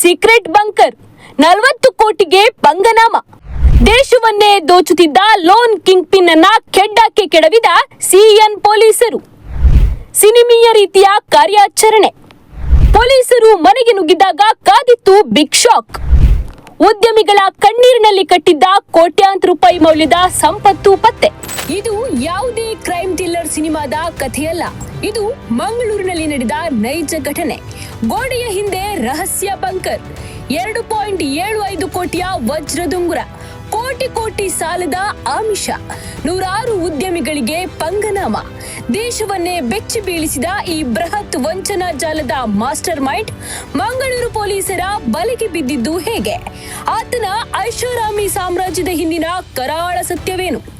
Secret bunker ನಲವತ್ತು ಕೋಟಿಗೆ ಪಂಗನಾಮ ದೇಶವನ್ನೇ ದೋಚುತ್ತಿದ್ದ ಲೋನ್ ಕಿಂಗ್ ಪಿನ್ ಅನ್ನ ಕೆಡ್ಡಕ್ಕೆ ಕೆಡವಿದ ಸಿಎನ್ ಪೊಲೀಸರು. ಸಿನಿಮೀಯ ರೀತಿಯ ಕಾರ್ಯಾಚರಣೆ. ಪೊಲೀಸರು ಮನೆಗೆ ನುಗ್ಗಿದಾಗ ಕಾದಿತ್ತು ಬಿಗ್ ಶಾಕ್ ಉದ್ಯಮಿಗಳ ಕಣ್ಣೀರಿನಲ್ಲಿ ಕಟ್ಟಿದ್ದ ಕೋಟ್ಯಾಂತರ ರೂಪಾಯಿ ಮೌಲ್ಯದ ಸಂಪತ್ತು ಪತ್ತೆ. ಇದು ಯಾವುದೇ ಸಿನಿಮಾದ ಕಥೆಯಲ್ಲ. ಇದು ಮಂಗಳೂರಿನಲ್ಲಿ ನಡೆದ ನೈಜ ಘಟನೆ. ಗೋಡೆಯ ಹಿಂದೆ ರಹಸ್ಯ ಬಂಕರ್. ಎರಡು ಪಾಯಿಂಟ್ ಏಳು ಐದು ಕೋಟಿಯ ವಜ್ರದುಂಗುರ ಕೋಟಿ ಕೋಟಿ ಸಾಲದ ಆಮಿಷ. ನೂರಾರು ಉದ್ಯಮಿಗಳಿಗೆ ಪಂಗನಾಮ. ದೇಶವನ್ನೇ ಬೆಚ್ಚಿ ಬೀಳಿಸಿದ ಈ ಬೃಹತ್ ವಂಚನಾ ಜಾಲದ ಮಾಸ್ಟರ್ ಮೈಂಡ್ ಮಂಗಳೂರು ಪೊಲೀಸರ ಬಲೆಗೆ ಬಿದ್ದಿದ್ದು ಹೇಗೆ? ಆತನ ಐಷಾರಾಮಿ ಸಾಮ್ರಾಜ್ಯದ ಹಿಂದಿನ ಕರಾಳ ಸತ್ಯವೇನು?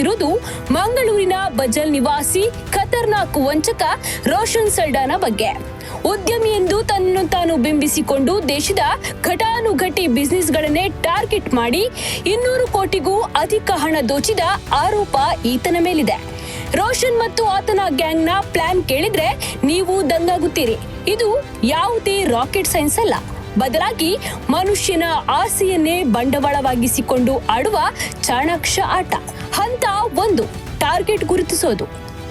ಮಾತನಾಡುತ್ತಿರುವುದು ಮಂಗಳೂರಿನ ಬಜಲ್ ನಿವಾಸಿ ಖತರ್ನಾಕ್ ವಂಚಕ ರೋಷನ್ ಸಲ್ಡಾನ ಬಗ್ಗೆ. ಉದ್ಯಮಿ ಎಂದು ತನ್ನನ್ನು ತಾನು ಬಿಂಬಿಸಿಕೊಂಡು ದೇಶದ ಘಟಾನುಘಟಿ ಬಿಸಿನೆಸ್ಗಳನ್ನೇ ಟಾರ್ಗೆಟ್ ಮಾಡಿ ಇನ್ನೂರು ಕೋಟಿಗೂ ಅಧಿಕ ಹಣ ದೋಚಿದ ಆರೋಪ ಈತನ ಮೇಲಿದೆ. ರೋಷನ್ ಮತ್ತು ಆತನ ಗ್ಯಾಂಗ್ನ ಪ್ಲಾನ್ ಕೇಳಿದ್ರೆ ನೀವು ದಂಗಾಗುತ್ತೀರಿ. ಇದು ಯಾವುದೇ ರಾಕೆಟ್ ಸೈನ್ಸ್ ಅಲ್ಲ. ಬದಲಾಗಿ ಮನುಷ್ಯನ ಆಸೆಯನ್ನೇ ಬಂಡವಾಳವಾಗಿಸಿಕೊಂಡು ಆಡುವ ಚಾಣಾಕ್ಷ ಆಟ. ಹಂತ ಒಂದು, ಟಾರ್ಗೆಟ್ ಗುರುತಿಸೋದು.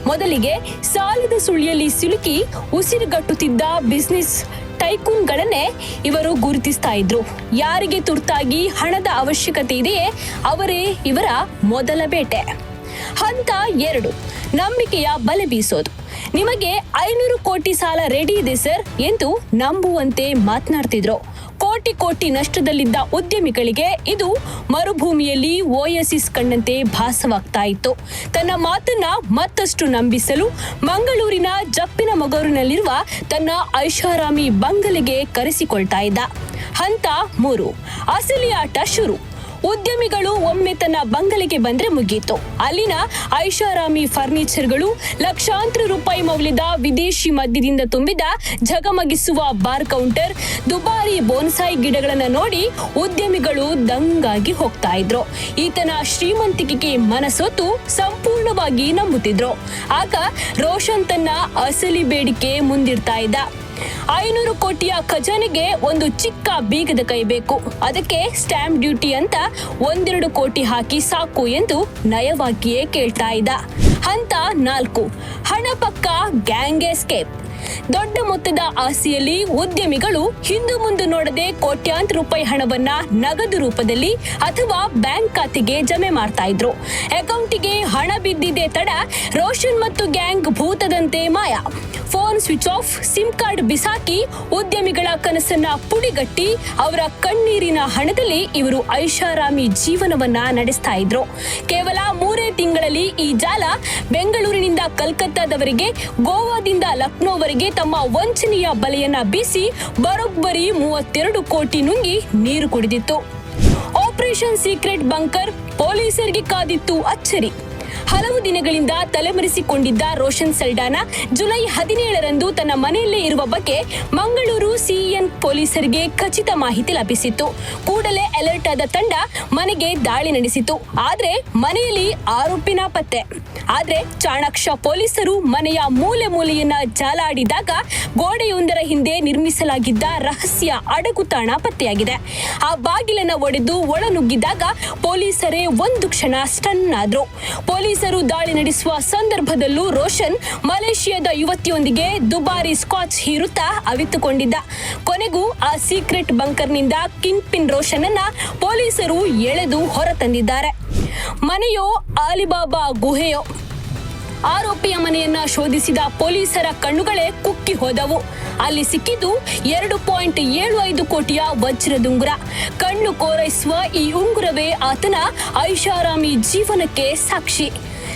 ಮೊದಲಿಗೆ ಸಾಲದ ಸುಳಿಯಲ್ಲಿ ಸಿಲುಕಿ ಉಸಿರುಗಟ್ಟುತ್ತಿದ್ದ ಬಿಸ್ನೆಸ್ ಟೈಕೂನ್ಗಳನ್ನೇ ಇವರು ಗುರುತಿಸ್ತಾ ಇದ್ರು. ಯಾರಿಗೆ ತುರ್ತಾಗಿ ಹಣದ ಅವಶ್ಯಕತೆ ಇದೆಯೇ, ಅವರೇ ಇವರ ಮೊದಲ ಬೇಟೆ. ಹಂತ ಎರಡು, ನಂಬಿಕೆಯ ಬಲೆ ಬೀಸೋದು. ನಿಮಗೆ ಐನೂರು ಕೋಟಿ ಸಾಲ ರೆಡಿ ಇದೆ ಸರ್ ಎಂದು ನಂಬುವಂತೆ ಮಾತನಾಡ್ತಿದ್ರು. ಕೋಟಿ ಕೋಟಿ ನಷ್ಟದಲ್ಲಿದ್ದ ಉದ್ಯಮಿಗಳಿಗೆ ಇದು ಮರುಭೂಮಿಯಲ್ಲಿ ಓಯಸಿಸ್ ಕಂಡಂತೆ ಭಾಸವಾಗ್ತಾ ಇತ್ತು. ತನ್ನ ಮಾತನ್ನ ಮತ್ತಷ್ಟು ನಂಬಿಸಲು ಮಂಗಳೂರಿನ ಜಪ್ಪಿನ ಮೊಗರಿನಲ್ಲಿರುವ ತನ್ನ ಐಷಾರಾಮಿ ಬಂಗಲೆಗೆ ಕರೆಸಿಕೊಳ್ತಾ ಇದ್ದ. ಹಂತ ಮೂರು ಅಸಲಿ ಆಟ ಶುರು. ಉದ್ಯಮಿಗಳು ಒಮ್ಮೆ ತನ್ನ ಬಂಗಲೆಗೆ ಬಂದ್ರೆ ಮುಗೀತು. ಅಲ್ಲಿನ ಐಷಾರಾಮಿ ಫರ್ನಿಚರ್ಗಳು ಲಕ್ಷಾಂತರ ರೂಪಾಯಿ ಮೌಲ್ಯದ ವಿದೇಶಿ ಮದ್ಯದಿಂದ ತುಂಬಿದ ಝಗಮಗಿಸುವ ಬಾರ್ ಕೌಂಟರ್, ದುಬಾರಿ ಬೋನ್ಸಾಯಿ ಗಿಡಗಳನ್ನ ನೋಡಿ ಉದ್ಯಮಿಗಳು ದಂಗಾಗಿ ಹೋಗ್ತಾ ಇದ್ರು. ಈತನ ಶ್ರೀಮಂತಿಕೆಗೆ ಮನಸೊತ್ತು ಸಂಪೂರ್ಣವಾಗಿ ನಂಬುತ್ತಿದ್ರು. ಆಗ ರೋಷನ್ ತನ್ನ ಅಸಲಿ ಬೇಡಿಕೆ ಮುಂದಿಡ್ತಾ ಇದ್ದ. ಐನೂರು ಕೋಟಿಯ ಖಜಾನೆಗೆ ಒಂದು ಚಿಕ್ಕ ಬೀಗದ ಕೈ ಬೇಕು. ಅದಕ್ಕೆ ಸ್ಟ್ಯಾಂಪ್ ಡ್ಯೂಟಿ ಅಂತ ಒಂದೆರಡು ಕೋಟಿ ಹಾಕಿ ಸಾಕು ಎಂದು ನಯವಾಗಿಯೇ ಕೇಳ್ತಾ ಇದ್ದ. ಹಂತ ನಾಲ್ಕು. ಹಣ ಪಕ್ಕ ಗ್ಯಾಂಗ್ ಎಸ್ಕೇಪ್. ದೊಡ್ಡ ಮೊತ್ತದ ಆಸೆಯಲ್ಲಿ ಉದ್ಯಮಿಗಳು ಹಿಂದು ಮುಂದೆ ನೋಡದೆ ಕೋಟ್ಯಾಂತರ ರೂಪಾಯಿ ಹಣವನ್ನ ನಗದು ರೂಪದಲ್ಲಿ ಅಥವಾ ಬ್ಯಾಂಕ್ ಖಾತೆಗೆ ಜಮೆ ಮಾಡ್ತಾ ಇದ್ರು. ಅಕೌಂಟಿಗೆ ಹಣ ಬಿದ್ದಿದೆ ತಡ ರೋಷನ್ ಮತ್ತು ಗ್ಯಾಂಗ್ ಭೂತದಂತೆ ಮಾಯ. Phone switch off, sim card ಬಿಸಾಕಿ ಉದ್ಯಮಿಗಳ ಕನಸನ್ನ ಪುಡಿಗಟ್ಟಿ ಅವರ ಕಣ್ಣೀರಿನ ಹಣದಲ್ಲಿ ಇವರು ಐಷಾರಾಮಿ ಜೀವನವನ್ನ ನಡೆಸ್ತಾ ಇದ್ರು. ಕೇವಲ ಮೂರೇ ತಿಂಗಳಲ್ಲಿ ಈ ಜಾಲ ಬೆಂಗಳೂರಿನಿಂದ ಕಲ್ಕತ್ತಾದವರಿಗೆ, ಗೋವಾದಿಂದ ಲಕ್ನೋವರೆಗೆ ತಮ್ಮ ವಂಚನೆಯ ಬಲೆಯನ್ನ ಬೀಸಿ ಬರೋಬ್ಬರಿ ಮೂವತ್ತೆರಡು ಕೋಟಿ ನುಂಗಿ ನೀರು ಕುಡಿದಿತ್ತು. ಆಪರೇಷನ್ ಸೀಕ್ರೆಟ್ ಬಂಕರ್ ಪೊಲೀಸರಿಗೆ ಕಾದಿತ್ತು ಅಚ್ಚರಿ. ಹಲವು ದಿನಗಳಿಂದ ತಲೆಮರೆಸಿಕೊಂಡಿದ್ದ ರೋಷನ್ ಸಲ್ಡಾನ ಜುಲೈ ಹದಿನೇಳರಂದು ತನ್ನ ಮನೆಯಲ್ಲೇ ಇರುವ ಬಗ್ಗೆ ಮಂಗಳೂರು ಸಿಇಎನ್ ಪೊಲೀಸರಿಗೆ ಖಚಿತ ಮಾಹಿತಿ ಲಭಿಸಿತ್ತು. ಕೂಡಲೇ ಅಲರ್ಟ್ ಆದ ತಂಡ ಮನೆಗೆ ದಾಳಿ ನಡೆಸಿತು ಆದ್ರೆ ಮನೆಯಲ್ಲಿ ಆರೋಪಿನ ಪತ್ತೆ. ಆದ್ರೆ ಚಾಣಾಕ್ಷ ಪೊಲೀಸರು ಮನೆಯ ಮೂಲೆ ಮೂಲೆಯನ್ನ ಜಾಲಾಡಿದಾಗ ಗೋಡೆಯೊಂದರ ಹಿಂದೆ ನಿರ್ಮಿಸಲಾಗಿದ್ದ ರಹಸ್ಯ ಅಡಗುತಾಣ ಪತ್ತೆಯಾಗಿದೆ. ಆ ಬಾಗಿಲನ್ನ ಒಡೆದು ಒಳನುಗ್ಗಿದಾಗ ಪೊಲೀಸರೇ ಒಂದು ಕ್ಷಣ ಸ್ಟನ್ ಆದ್ರು. ಪೊಲೀಸರು ದಾಳಿ ನಡೆಸುವ ಸಂದರ್ಭದಲ್ಲೂ ರೋಷನ್ ಮಲೇಷಿಯಾದ ಯುವತಿಯೊಂದಿಗೆ ದುಬಾರಿ ಸ್ಕಾಚ್ ಹೀರುತ್ತಾ ಅವಿತುಕೊಂಡಿದ್ದ. ಕೊನೆಗೂ ಆ ಸೀಕ್ರೆಟ್ ಬಂಕರ್ನಿಂದ ಕಿಂಗ್ ಪಿನ್ ರೋಷನ್ ಅನ್ನ ಪೊಲೀಸರು ಎಳೆದು ಹೊರತಂದಿದ್ದಾರೆ. ಮನೆಯೋ ಅಲಿಬಾಬಾ ಗುಹೆಯೋ? ಆರೋಪಿಯ ಮನೆಯನ್ನ ಶೋಧಿಸಿದ ಪೊಲೀಸರ ಕಣ್ಣುಗಳೇ ಕುಕ್ಕಿ ಹೋದವು. ಅಲ್ಲಿ ಸಿಕ್ಕಿದ್ದು ಎರಡು ಪಾಯಿಂಟ್ ಏಳು ಐದು ಕೋಟಿಯ ವಜ್ರದುಂಗುರ. ಕಣ್ಣು ಕೋರೈಸುವ ಈ ಉಂಗುರವೇ ಆತನ ಐಷಾರಾಮಿ ಜೀವನಕ್ಕೆ ಸಾಕ್ಷಿ.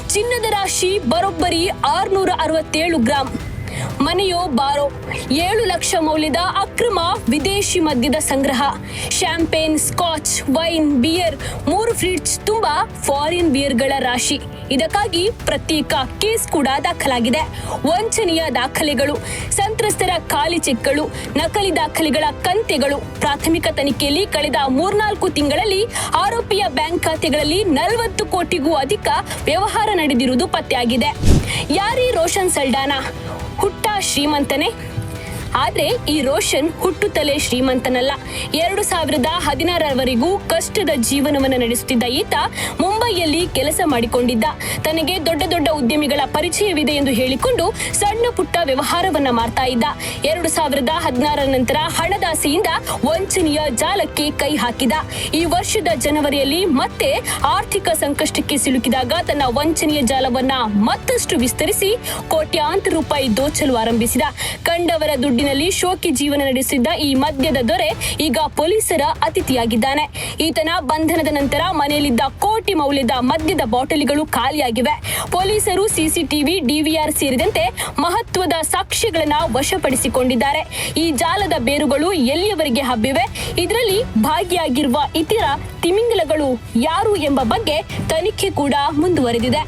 ಚಿನ್ನದ ರಾಶಿ ಬರೋಬ್ಬರಿ ಆರ್ನೂರ ಅರವತ್ತೇಳು ಗ್ರಾಂ. ಮನೆಯೋ ಬಾರೋ ಏಳು ಲಕ್ಷ ಮೌಲ್ಯದ ಅಕ್ರಮ ವಿದೇಶಿ ಮದ್ಯದ ಸಂಗ್ರಹ. ಶಾಂಪೇನ್ ಸ್ಕಾಚ್, ವೈನ್, ಬಿಯರ್, ಮೂರು ಫ್ರಿಡ್ಜ್ ತುಂಬಾ ಫಾರಿನ್ ಬಿಯರ್ಗಳ ರಾಶಿ. ಇದಕ್ಕಾಗಿ ಪ್ರತ್ಯೇಕ ಕೇಸ್ ಕೂಡ ದಾಖಲಾಗಿದೆ. ವಂಚನೆಯ ದಾಖಲೆಗಳು, ಸಂತ್ರಸ್ತರ ಖಾಲಿ ಚೆಕ್ಗಳು ನಕಲಿ ದಾಖಲೆಗಳ ಕಂತೆಗಳು. ಪ್ರಾಥಮಿಕ ತನಿಖೆಯಲ್ಲಿ ಕಳೆದ ಮೂರ್ನಾಲ್ಕು ತಿಂಗಳಲ್ಲಿ ಆರೋಪಿಯ ಬ್ಯಾಂಕ್ ಖಾತೆಗಳಲ್ಲಿ ನಲವತ್ತು ಕೋಟಿಗೂ ಅಧಿಕ ವ್ಯವಹಾರ ನಡೆದಿರುವುದು ಪತ್ತೆಯಾಗಿದೆ. ಯಾರೀ ರೋಷನ್ ಸಲ್ಡಾನ? ಹುಟ್ಟ ಶ್ರೀಮಂತನೇ ಆದ್ರೆ ಈ ರೋಷನ್ ಹುಟ್ಟುತ್ತಲೇ ಶ್ರೀಮಂತನಲ್ಲ. ಎರಡು ಸಾವಿರದ ಹದಿನಾರರವರೆಗೂ ಕಷ್ಟದ ಜೀವನವನ್ನು ನಡೆಸುತ್ತಿದ್ದ ಈತ ಮುಂಬೈಯಲ್ಲಿ ಕೆಲಸ ಮಾಡಿಕೊಂಡಿದ್ದ. ತನಗೆ ದೊಡ್ಡ ದೊಡ್ಡ ಉದ್ಯಮಿಗಳ ಪರಿಚಯವಿದೆ ಎಂದು ಹೇಳಿಕೊಂಡು ಸಣ್ಣ ಪುಟ್ಟ ವ್ಯವಹಾರವನ್ನ ಮಾಡ್ತಾ ಇದ್ದ. ಎರಡು ಸಾವಿರದ ಹದಿನಾರರ ನಂತರ ಹಣದಾಸೆಯಿಂದ ವಂಚನೆಯ ಜಾಲಕ್ಕೆ ಕೈ ಹಾಕಿದ. ಈ ವರ್ಷದ ಜನವರಿಯಲ್ಲಿ ಮತ್ತೆ ಆರ್ಥಿಕ ಸಂಕಷ್ಟಕ್ಕೆ ಸಿಲುಕಿದಾಗ ತನ್ನ ವಂಚನೆಯ ಜಾಲವನ್ನ ಮತ್ತಷ್ಟು ವಿಸ್ತರಿಸಿ ಕೋಟ್ಯಾಂತರ ರೂಪಾಯಿ ದೋಚಲು ಆರಂಭಿಸಿದ. ಕಂಡವರ ದುಡ್ಡಿನಲ್ಲಿ ಶೋಕಿ ಜೀವನ ನಡೆಸಿದ್ದ ಈ ಮದ್ಯದ ದೊರೆ ಈಗ ಪೊಲೀಸರ ಅತಿಥಿಯಾಗಿದ್ದಾನೆ. ಈತನ ಬಂಧನದ ನಂತರ ಮನೆಯಲ್ಲಿದ್ದ ಕೋಟಿ ಮೌಲ್ಯದ ಮದ್ಯದ ಬಾಟಲಿಗಳು ಖಾಲಿಯಾಗಿವೆ. ಪೊಲೀಸರು ಸಿಸಿಟಿವಿ, ಡಿವಿಆರ್ ಸೇರಿದಂತೆ ಮಹತ್ವದ ಸಾಕ್ಷ್ಯಗಳನ್ನ ವಶಪಡಿಸಿಕೊಂಡಿದ್ದಾರೆ. ಈ ಜಾಲದ ಬೇರುಗಳು ಎಲ್ಲಿಯವರೆಗೆ ಹಬ್ಬಿವೆ? ಇದರಲ್ಲಿ ಭಾಗಿಯಾಗಿರುವ ಇತರ ತಿಮಿಂಗಲಗಳು ಯಾರು ಎಂಬ ಬಗ್ಗೆ ತನಿಖೆ ಕೂಡ ಮುಂದುವರೆದಿದೆ.